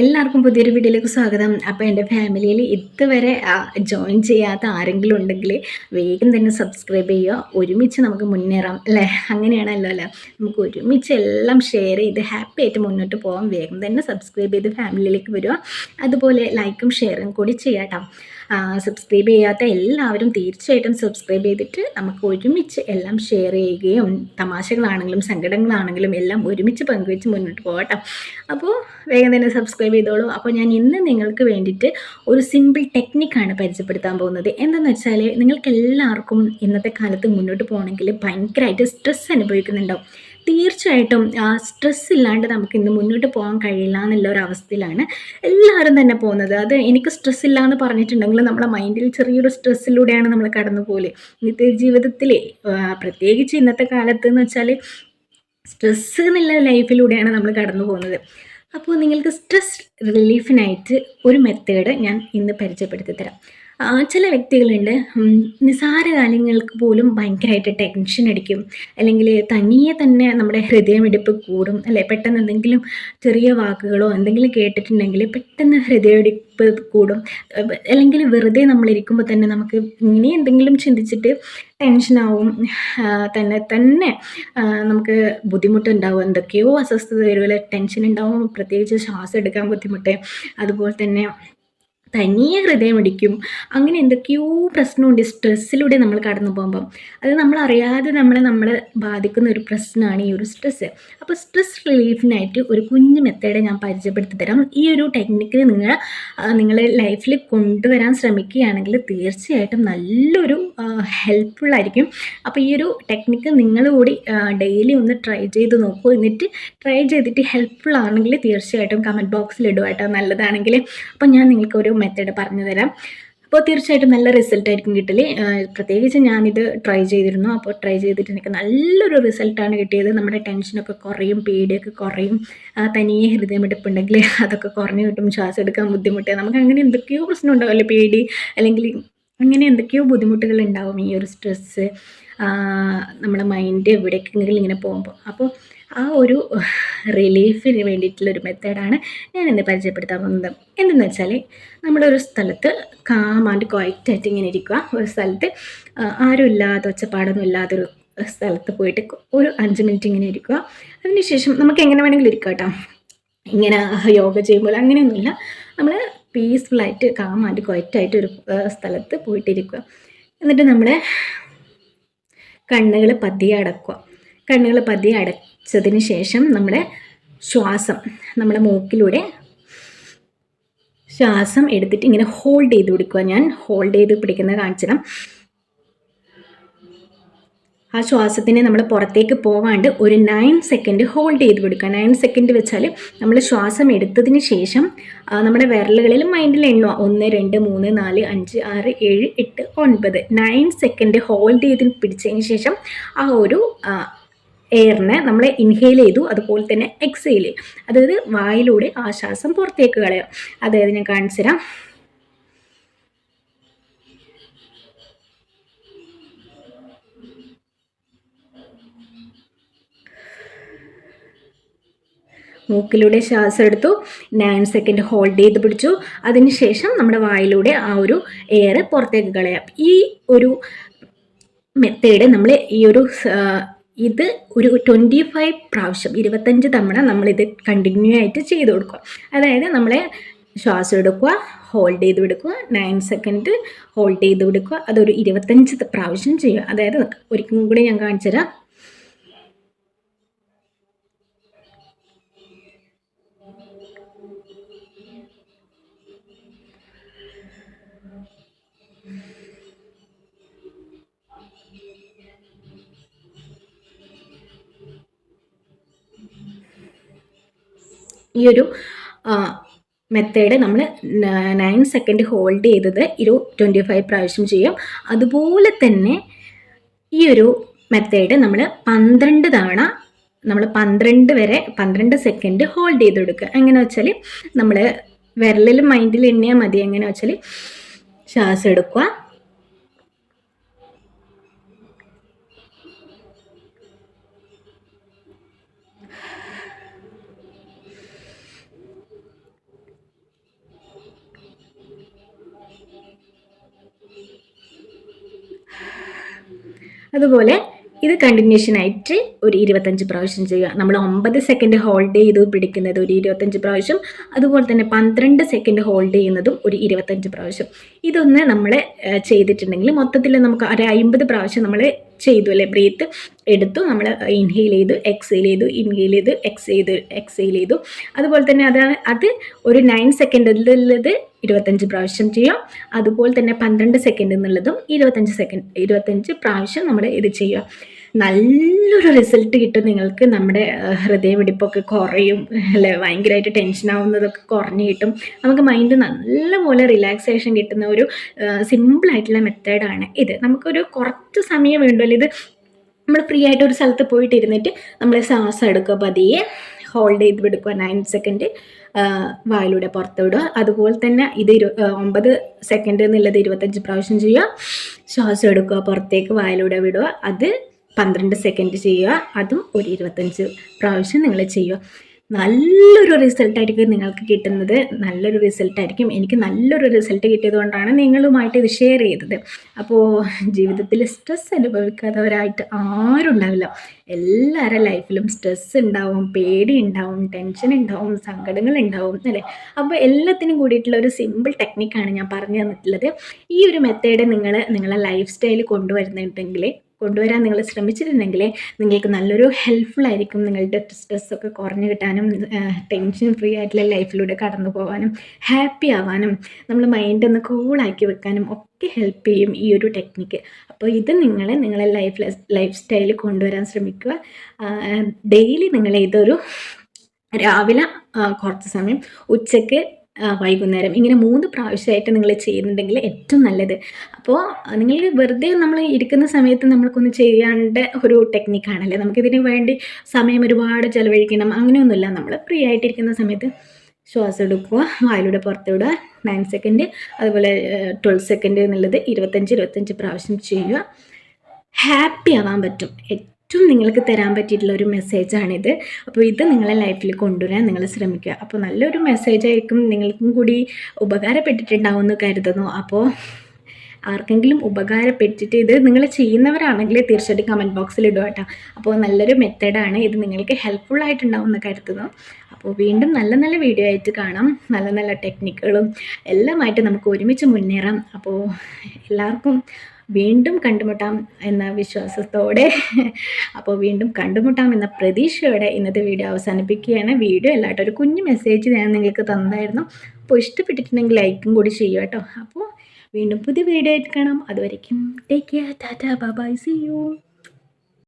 എല്ലാവർക്കും പുതിയൊരു വീഡിയോയിലേക്ക് സ്വാഗതം. അപ്പോൾ എന്റെ ഫാമിലിയിൽ ഇതുവരെ ജോയിൻ ചെയ്യാത്ത ആരെങ്കിലും ഉണ്ടെങ്കിൽ വേഗം തന്നെ സബ്സ്ക്രൈബ് ചെയ്യുക. ഒരുമിച്ച് നമുക്ക് മുന്നേറാം അല്ലേ? അങ്ങനെയാണല്ലോ അല്ലേ? നമുക്ക് ഒരുമിച്ച് എല്ലാം ഷെയർ ചെയ്ത് ഹാപ്പി ആയിട്ട് മുന്നോട്ട് പോകാം വേഗം തന്നെ സബ്സ്ക്രൈബ് ചെയ്ത് ഫാമിലിയിലേക്ക് വരിക. അതുപോലെ ലൈക്കും ഷെയറും കൂടി ചെയ്യാം സബ്സ്ക്രൈബ് ചെയ്യാത്ത എല്ലാവരും തീർച്ചയായിട്ടും സബ്സ്ക്രൈബ് ചെയ്തിട്ട് നമുക്ക് ഒരുമിച്ച് എല്ലാം ഷെയർ ചെയ്യുകയും തമാശകളാണെങ്കിലും സങ്കടങ്ങളാണെങ്കിലും എല്ലാം ഒരുമിച്ച് പങ്കുവെച്ച് മുന്നോട്ട് പോകട്ടോ അപ്പോൾ വേഗം തന്നെ സബ്സ്ക്രൈബ് ചെയ്തോളൂ. അപ്പോൾ ഞാൻ ഇന്ന് നിങ്ങൾക്ക് വേണ്ടിയിട്ട് ഒരു സിമ്പിൾ ടെക്നിക്കാണ് പരിചയപ്പെടുത്താൻ പോകുന്നത്. എന്താണെന്ന് വെച്ചാൽ നിങ്ങൾക്ക് എല്ലാവർക്കും ഇന്നത്തെ കാലത്ത് മുന്നോട്ട് പോകണമെങ്കിൽ ഭയങ്കരമായിട്ട് സ്ട്രെസ് അനുഭവിക്കുന്നുണ്ടാവും. തീർച്ചയായിട്ടും സ്ട്രെസ് ഇല്ലാണ്ട് നമുക്ക് ഇന്ന് മുന്നോട്ട് പോകാൻ കഴിയില്ല എന്നുള്ള ഒരു അവസ്ഥയിലാണ് എല്ലാവരും തന്നെ പോകുന്നത്. അത് എനിക്ക് സ്ട്രെസ് ഇല്ല എന്ന് പറഞ്ഞിട്ടുണ്ടെങ്കിൽ നമ്മുടെ മൈൻഡിൽ ചെറിയൊരു സ്ട്രെസ്സിലൂടെയാണ് നമ്മൾ കടന്നു പോലെ നിത്യ ജീവിതത്തിൽ പ്രത്യേകിച്ച് ഇന്നത്തെ കാലത്ത് എന്ന് വെച്ചാൽ സ്ട്രെസ് എന്നുള്ള ലൈഫിലൂടെയാണ് നമ്മൾ കടന്നു പോകുന്നത് അപ്പോൾ നിങ്ങൾക്ക് സ്ട്രെസ് റിലീഫിനായിട്ട് ഒരു മെത്തേഡ് ഞാൻ ഇന്ന് പരിചയപ്പെടുത്തി തരാം ചില വ്യക്തികളുണ്ട്. നിസാര കാര്യങ്ങൾക്ക് പോലും ഭയങ്കരമായിട്ട് ടെൻഷൻ അടിക്കും. അല്ലെങ്കിൽ തനിയെ തന്നെ നമ്മുടെ ഹൃദയമിടിപ്പ് കൂടും. അല്ലെ പെട്ടെന്ന് എന്തെങ്കിലും ചെറിയ വാക്കുകളോ എന്തെങ്കിലും കേട്ടിട്ടുണ്ടെങ്കിൽ പെട്ടെന്ന് ഹൃദയമിടിപ്പ് കൂടും. അല്ലെങ്കിൽ വെറുതെ നമ്മളിരിക്കുമ്പോൾ തന്നെ നമുക്ക് ഇങ്ങനെ എന്തെങ്കിലും ചിന്തിച്ചിട്ട് ടെൻഷനാവും തന്നെ തന്നെ നമുക്ക് ബുദ്ധിമുട്ടുണ്ടാവും. എന്തൊക്കെയോ അസ്വസ്ഥത വരുമല്ലോ ടെൻഷൻ ഉണ്ടാവും. പ്രത്യേകിച്ച് ശ്വാസം എടുക്കാൻ ബുദ്ധിമുട്ട്. അതുപോലെ തന്നെ തനിയെ ഹൃദയമിടിക്കും അങ്ങനെ എന്തൊക്കെയോ പ്രശ്നമുണ്ട്. സ്ട്രെസ്സിലൂടെ നമ്മൾ കടന്നു പോകുമ്പം. അത് നമ്മൾ അറിയാതെ നമ്മളെ നമ്മളെ ബാധിക്കുന്ന ഒരു പ്രശ്നമാണ് ഈ ഒരു സ്ട്രെസ്സ് അപ്പോൾ സ്ട്രെസ് റിലീഫിനായിട്ട് ഒരു കുഞ്ഞു മെത്തേഡ് ഞാൻ പരിചയപ്പെടുത്തി തരാം. ഈ ഒരു ടെക്നിക്കിൽ നിങ്ങൾ നിങ്ങളെ ലൈഫിൽ കൊണ്ടുവരാൻ ശ്രമിക്കുകയാണെങ്കിൽ തീർച്ചയായിട്ടും നല്ലൊരു ഹെൽപ്പ്ഫുള്ളായിരിക്കും അപ്പോൾ ഈ ഒരു ടെക്നിക്ക് നിങ്ങൾ കൂടി ഡെയിലി ഒന്ന് ട്രൈ ചെയ്ത് നോക്കൂ. എന്നിട്ട് ട്രൈ ചെയ്തിട്ട് ഹെൽപ്ഫുൾ ആണെങ്കിൽ തീർച്ചയായിട്ടും കമന്റ് ബോക്സിൽ ഇടുക നല്ലതാണെങ്കിൽ. അപ്പോൾ ഞാൻ നിങ്ങൾക്ക് ഒരു മെത്തേഡ് പറഞ്ഞു തരാം അപ്പോൾ തീർച്ചയായിട്ടും നല്ല റിസൾട്ട് ആയിരിക്കും കിട്ടൽ. പ്രത്യേകിച്ച് ഞാനിത് ട്രൈ ചെയ്തിരുന്നു. അപ്പോൾ ട്രൈ ചെയ്തിട്ട് എനിക്ക് നല്ലൊരു റിസൾട്ടാണ് കിട്ടിയത്. നമ്മുടെ ടെൻഷനൊക്കെ കുറയും പേടിയൊക്കെ കുറയും. തനിയെ ഹൃദയമെടുപ്പുണ്ടെങ്കിൽ അതൊക്കെ കുറഞ്ഞു കിട്ടും. ശ്വാസം എടുക്കാൻ ബുദ്ധിമുട്ട്. നമുക്ക് അങ്ങനെ എന്തൊക്കെയോ പ്രശ്നം ഉണ്ടാവുമല്ലോ. പേടി അല്ലെങ്കിൽ അങ്ങനെ എന്തൊക്കെയോ ബുദ്ധിമുട്ടുകൾ ഉണ്ടാവും ഈ ഒരു സ്ട്രെസ്സ് നമ്മുടെ മൈൻഡ് എവിടേക്കെങ്കിലും ഇങ്ങനെ പോകുമ്പോൾ. അപ്പോൾ ആ ഒരു റിലീഫിന് വേണ്ടിയിട്ടുള്ളൊരു മെത്തേഡാണ് ഞാൻ ഇന്ന് പരിചയപ്പെടുത്താൻ പോകുന്നത്. എന്തെന്ന് വെച്ചാൽ നമ്മളൊരു സ്ഥലത്ത് കാം ആൻഡ് ക്വയറ്റായിട്ട് ഇങ്ങനെ ഇരിക്കുക ഒരു സ്ഥലത്ത് ആരും ഇല്ലാത്ത ഒച്ചപ്പാടൊന്നും ഇല്ലാതൊരു സ്ഥലത്ത് പോയിട്ട് ഒരു അഞ്ച് മിനിറ്റ് ഇങ്ങനെ ഇരിക്കുക അതിനുശേഷം നമുക്ക് എങ്ങനെ വേണമെങ്കിലും ഇരിക്കുക കേട്ടോ. ഇങ്ങനെ യോഗ ചെയ്യുമ്പോൾ അങ്ങനെയൊന്നുമില്ല. നമ്മൾ പീസ്ഫുള്ളായിട്ട് കാം ആൻഡ് ക്വയറ്റായിട്ട് ഒരു സ്ഥലത്ത് പോയിട്ടിരിക്കുക എന്നിട്ട് നമ്മുടെ കണ്ണുകൾ പതിയെ അടക്കുക കണ്ണുകൾ പതിയെ അടച്ചതിന് ശേഷം നമ്മുടെ ശ്വാസം നമ്മുടെ മൂക്കിലൂടെ ശ്വാസം എടുത്തിട്ട് ഇങ്ങനെ ഹോൾഡ് ചെയ്ത് പിടിക്കുക ഞാൻ ഹോൾഡ് ചെയ്ത് പിടിക്കുന്ന കാണിച്ചിടാം ആ ശ്വാസത്തിനെ നമ്മൾ പുറത്തേക്ക് പോവാണ്ട് ഒരു നയൻ സെക്കൻഡ് ഹോൾഡ് ചെയ്ത് കൊടുക്കുക. നയൻ സെക്കൻഡ് വെച്ചാൽ നമ്മൾ ശ്വാസം എടുത്തതിന് ശേഷം നമ്മുടെ വിരലുകളിൽ മൈൻഡിൽ എണ്ണുക. ഒന്ന് രണ്ട് മൂന്ന് നാല് അഞ്ച് ആറ് ഏഴ് എട്ട് ഒൻപത്. നയൻ സെക്കൻഡ് ഹോൾഡ് ചെയ്ത് പിടിച്ചതിന് ശേഷം ആ ഒരു എയറിനെ നമ്മൾ ഇൻഹെയിൽ ചെയ്തു അതുപോലെ തന്നെ എക്സെയിൽ അതായത് വായിലൂടെ ആശ്വാസം ശ്വാസം പുറത്തേക്ക് കളയാം അതായത് ഞാൻ കാണിച്ചു തരാം. മൂക്കിലൂടെ ശ്വാസം എടുത്തു. നയൻ സെക്കൻഡ് ഹോൾഡ് ചെയ്ത് പിടിച്ചു. അതിനുശേഷം നമ്മുടെ വായിലൂടെ ആ ഒരു എയർ പുറത്തേക്ക് കളയാം ഈ ഒരു മെത്തേഡ് നമ്മൾ ഈ ഒരു ഇത് ഒരു ട്വന്റി ഫൈവ് പ്രാവശ്യം ഇരുപത്തഞ്ച് തവണ നമ്മളിത് കണ്ടിന്യൂ ആയിട്ട് ചെയ്ത് കൊടുക്കുക. അതായത് നമ്മളെ ശ്വാസം എടുക്കുക ഹോൾഡ് ചെയ്ത് കൊടുക്കുക നയൻ സെക്കൻഡ് ഹോൾഡ് ചെയ്ത് കൊടുക്കുക അതൊരു ഇരുപത്തഞ്ച് പ്രാവശ്യം ചെയ്യുക. അതായത് ഒരിക്കലും കൂടി ഞാൻ കാണിച്ചു ഈ ഒരു മെത്തേഡ് നമ്മൾ നയൻ സെക്കൻഡ് ഹോൾഡ് ചെയ്തത് ഇരു ട്വന്റി ഫൈവ് പ്രാവശ്യം ചെയ്യും. അതുപോലെ തന്നെ ഈ ഒരു മെത്തേഡ് നമ്മൾ പന്ത്രണ്ട് തവണ നമ്മൾ പന്ത്രണ്ട് വരെ പന്ത്രണ്ട് സെക്കൻഡ് ഹോൾഡ് ചെയ്ത് കൊടുക്കുക എങ്ങനെ വെച്ചാൽ നമ്മൾ വിരലിൽ മൈൻഡിൽ എണ്ണിയാൽ മതി. എങ്ങനെ വെച്ചാൽ ശ്വാസം എടുക്കുക. അതുപോലെ ഇത് കണ്ടിന്യൂഷൻ ആയിട്ട് ഒരു ഇരുപത്തഞ്ച് പ്രാവശ്യം ചെയ്യുക. നമ്മൾ ഒമ്പത് സെക്കൻഡ് ഹോൾഡ് ചെയ്ത് പിടിക്കുന്നത് ഒരു ഇരുപത്തഞ്ച് പ്രാവശ്യം. അതുപോലെ തന്നെ പന്ത്രണ്ട് സെക്കൻഡ് ഹോൾഡ് ചെയ്യുന്നതും ഒരു ഇരുപത്തഞ്ച് പ്രാവശ്യം. ഇതൊന്ന് നമ്മൾ ചെയ്തിട്ടുണ്ടെങ്കിൽ മൊത്തത്തിൽ നമുക്ക് ഒരു അമ്പത് പ്രാവശ്യം നമ്മൾ ചെയ്തു അല്ലേ? ബ്രീത്ത് എടുത്തു നമ്മൾ ഇൻഹെയിൽ ചെയ്തു എക്സെയിൽ ചെയ്തു ഇൻഹെയിൽ ചെയ്തു എക്സ് ചെയ്തു എക്സെയിൽ ചെയ്തു. അതുപോലെ തന്നെ അത് അത് ഒരു നയൻ സെക്കൻഡ് എന്നുള്ളത് ഇരുപത്തഞ്ച് പ്രാവശ്യം ചെയ്യാം. അതുപോലെ തന്നെ പന്ത്രണ്ട് സെക്കൻഡ് എന്നുള്ളതും ഇരുപത്തഞ്ച് സെക്കൻഡ് ഇരുപത്തഞ്ച് പ്രാവശ്യം നമ്മൾ ഇത് ചെയ്യുക നല്ലൊരു റിസൾട്ട് കിട്ടും. നിങ്ങൾക്ക് നമ്മുടെ ഹൃദയമിടിപ്പൊക്കെ കുറയും അല്ലെ? ഭയങ്കരമായിട്ട് ടെൻഷൻ ആവുന്നതൊക്കെ കുറഞ്ഞു കിട്ടും. നമുക്ക് മൈൻഡ് നല്ലപോലെ റിലാക്സേഷൻ കിട്ടുന്ന ഒരു സിമ്പിളായിട്ടുള്ള മെത്തേഡാണ് ഇത്. നമുക്കൊരു കുറച്ച് സമയം വേണ്ടല്ലോ ഇത് നമ്മൾ ഫ്രീ ആയിട്ട് ഒരു സ്ഥലത്ത് പോയിട്ട് ഇരുന്നിട്ട് നമ്മൾ ശ്വാസം എടുക്കുക പതിയെ. ഹോൾഡ് ചെയ്ത് എടുക്കുക നയൻ സെക്കൻഡ് വായിലൂടെ പുറത്ത് വിടുക. അതുപോലെ തന്നെ ഇത് ഇരു ഒമ്പത് സെക്കൻഡ് എന്നുള്ളത് ഇരുപത്തഞ്ച് പ്രാവശ്യം ചെയ്യുക. ശ്വാസം എടുക്കുക പുറത്തേക്ക് വായിലൂടെ വിടുക. അത് പന്ത്രണ്ട് സെക്കൻഡ് ചെയ്യുക. അതും ഒരു ഇരുപത്തഞ്ച് പ്രാവശ്യം നിങ്ങൾ ചെയ്യുക. നല്ലൊരു റിസൾട്ടായിരിക്കും നിങ്ങൾക്ക് കിട്ടുന്നത്. നല്ലൊരു റിസൾട്ടായിരിക്കും എനിക്ക് നല്ലൊരു റിസൾട്ട് കിട്ടിയതുകൊണ്ടാണ് നിങ്ങളുമായിട്ട് ഇത് ഷെയർ ചെയ്തത്. അപ്പോൾ ജീവിതത്തിൽ സ്ട്രെസ് അനുഭവിക്കാത്തവരായിട്ട് ആരും ഉണ്ടാവില്ല. എല്ലാവരുടെ ലൈഫിലും സ്ട്രെസ് ഉണ്ടാവും പേടി ഉണ്ടാവും ടെൻഷൻ ഉണ്ടാവും സങ്കടങ്ങൾ ഉണ്ടാവും അല്ലേ? അപ്പോൾ എല്ലാത്തിനും കൂടിയിട്ടുള്ള ഒരു സിമ്പിൾ ടെക്നിക്കാണ് ഞാൻ പറഞ്ഞു തന്നിട്ടുള്ളത്. ഈ ഒരു മെത്തേഡ് നിങ്ങൾ നിങ്ങളെ ലൈഫ് സ്റ്റൈൽ കൊണ്ടുവരുന്നുണ്ടെങ്കിൽ കൊണ്ടുവരാൻ നിങ്ങൾ ശ്രമിച്ചിട്ടുണ്ടെങ്കിൽ നിങ്ങൾക്ക് നല്ലൊരു ഹെൽപ്ഫുൾ ആയിരിക്കും നിങ്ങളുടെ സ്ട്രെസ്സൊക്കെ കുറഞ്ഞു കിട്ടാനും ടെൻഷൻ ഫ്രീ ആയിട്ടുള്ള ലൈഫിലൂടെ കടന്നു പോകാനും ഹാപ്പി ആവാനും നമ്മൾ മൈൻഡ് ഒന്ന് കൂളാക്കി വെക്കാനും ഒക്കെ ഹെൽപ്പ് ചെയ്യും ഈ ഒരു ടെക്നിക്ക് അപ്പോൾ ഇത് നിങ്ങൾ നിങ്ങളെ ലൈഫ് ലൈഫ് സ്റ്റൈലിൽ കൊണ്ടുവരാൻ ശ്രമിക്കുക. ഡെയിലി നിങ്ങളെ ഇതൊരു രാവിലെ കുറച്ച് സമയം ഉച്ചയ്ക്ക് വൈകുന്നേരം. ഇങ്ങനെ മൂന്ന് പ്രാവശ്യമായിട്ട് നിങ്ങൾ ചെയ്യുന്നുണ്ടെങ്കിൽ ഏറ്റവും നല്ലത്. അപ്പോൾ നിങ്ങൾ വെറുതെ നമ്മൾ ഇരിക്കുന്ന സമയത്ത് നമ്മൾക്കൊന്ന് ചെയ്യാണ്ട ഒരു ടെക്നിക്കാണല്ലേ നമുക്കിതിന് വേണ്ടി സമയം ഒരുപാട് ചിലവഴിക്കണം. അങ്ങനെയൊന്നുമില്ല. നമ്മൾ ഫ്രീ ആയിട്ടിരിക്കുന്ന സമയത്ത് ശ്വാസം എടുക്കുക വായിലൂടെ പുറത്ത് വിടുക നയൻ സെക്കൻഡ് അതുപോലെ ട്വൽവ് സെക്കൻഡ് എന്നുള്ളത് ഇരുപത്തഞ്ച് ഇരുപത്തഞ്ച് പ്രാവശ്യം ചെയ്യുക. ഹാപ്പി ആവാൻ പറ്റും. ഏറ്റവും നിങ്ങൾക്ക് തരാൻ പറ്റിയിട്ടുള്ള ഒരു മെസ്സേജാണിത്. അപ്പോൾ ഇത് നിങ്ങളെ ലൈഫിൽ കൊണ്ടുവരാൻ നിങ്ങൾ ശ്രമിക്കുക. അപ്പോൾ നല്ലൊരു മെസ്സേജായിരിക്കും നിങ്ങൾക്കും കൂടി ഉപകാരപ്പെട്ടിട്ടുണ്ടാവും എന്ന് കരുതുന്നു. അപ്പോൾ ആർക്കെങ്കിലും ഉപകാരപ്പെട്ടിട്ട് ഇത് നിങ്ങൾ ചെയ്യുന്നവരാണെങ്കിൽ തീർച്ചയായിട്ടും കമന്റ് ബോക്സിൽ ഇടുക കേട്ടോ. അപ്പോൾ നല്ലൊരു മെത്തേഡാണ് ഇത് നിങ്ങൾക്ക് ഹെൽപ്ഫുൾ എന്ന് കരുതുന്നു. അപ്പോൾ വീണ്ടും നല്ല നല്ല വീഡിയോ ആയിട്ട് കാണാം. നല്ല നല്ല ടെക്നിക്കുകളും എല്ലാമായിട്ട് നമുക്ക് ഒരുമിച്ച് മുന്നേറാം. അപ്പോൾ എല്ലാവർക്കും വീണ്ടും കണ്ടുമുട്ടാം എന്ന വിശ്വാസത്തോടെ. അപ്പോൾ വീണ്ടും കണ്ടുമുട്ടാം എന്ന പ്രതീക്ഷയോടെ ഇന്നത്തെ വീഡിയോ അവസാനിപ്പിക്കുകയാണ്. വീഡിയോ അല്ലാട്ടോ ഒരു കുഞ്ഞു മെസ്സേജ് ഞാൻ നിങ്ങൾക്ക് തന്നായിരുന്നു. അപ്പോൾ ഇഷ്ടപ്പെട്ടിട്ടുണ്ടെങ്കിൽ ലൈക്കും കൂടി ചെയ്യുക കേട്ടോ. അപ്പോൾ വീണ്ടും പുതിയ വീഡിയോ ആയിട്ട് കാണാം. അതുവരയ്ക്കും take care tata bye see you